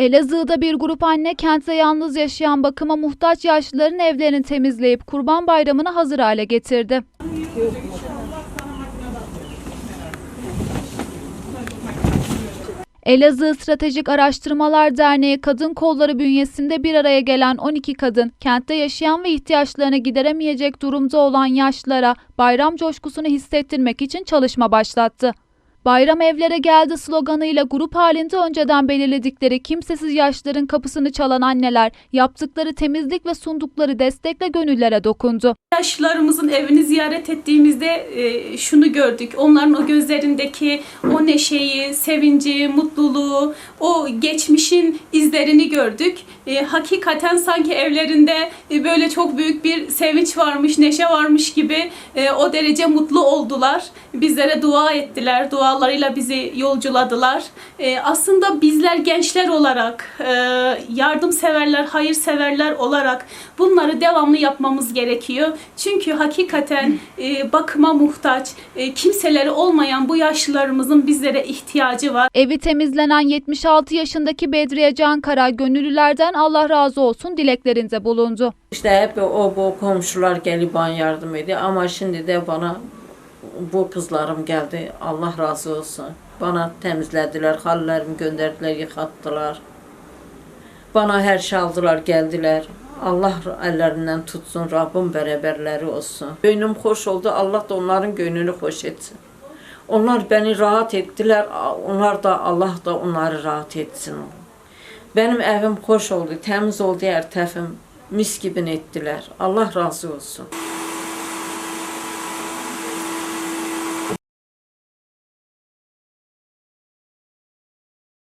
Elazığ'da bir grup anne kentte yalnız yaşayan bakıma muhtaç yaşlıların evlerini temizleyip Kurban Bayramı'nı hazır hale getirdi. Elazığ Stratejik Araştırmalar Derneği Kadın Kolları bünyesinde bir araya gelen 12 kadın, kentte yaşayan ve ihtiyaçlarını gideremeyecek durumda olan yaşlılara bayram coşkusunu hissettirmek için çalışma başlattı. Bayram evlere geldi sloganıyla grup halinde önceden belirledikleri kimsesiz yaşların kapısını çalan anneler yaptıkları temizlik ve sundukları destekle gönüllere dokundu. Yaşlılarımızın evini ziyaret ettiğimizde e, şunu gördük. Onların o gözlerindeki o neşeyi, sevinci, mutluluğu, o geçmişin izlerini gördük. E, hakikaten sanki evlerinde e, böyle çok büyük bir sevinç varmış, neşe varmış gibi e, o derece mutlu oldular. Bizlere dua ettiler, dualarıyla bizi yolculadılar. E, aslında bizler gençler olarak, e, yardımseverler, hayırseverler olarak bunları devamlı yapmamız gerekiyor. Çünkü hakikaten e, bakıma muhtaç, e, kimseleri olmayan bu yaşlılarımızın bizlere ihtiyacı var. Evi temizlenen 76 yaşındaki Bedriye Cankara gönüllülerden Allah razı olsun dileklerinde bulundu. İşte hep o bu komşular gelip bana yardım ediyor ama şimdi de bana bu kızlarım geldi. Allah razı olsun. Bana temizlediler, hallerimi gönderdiler, yıkattılar. Bana her şey aldılar, geldiler. Allah ellerinden tutsun, Rabbim beraberleri olsun. Gönlüm hoş oldu, Allah da onların gönlünü hoş etsin. Onlar beni rahat ettiler, onlar da Allah da onları rahat etsin. Benim evim hoş oldu, temiz oldu her tarafım. Mis gibi ettiler. Allah razı olsun.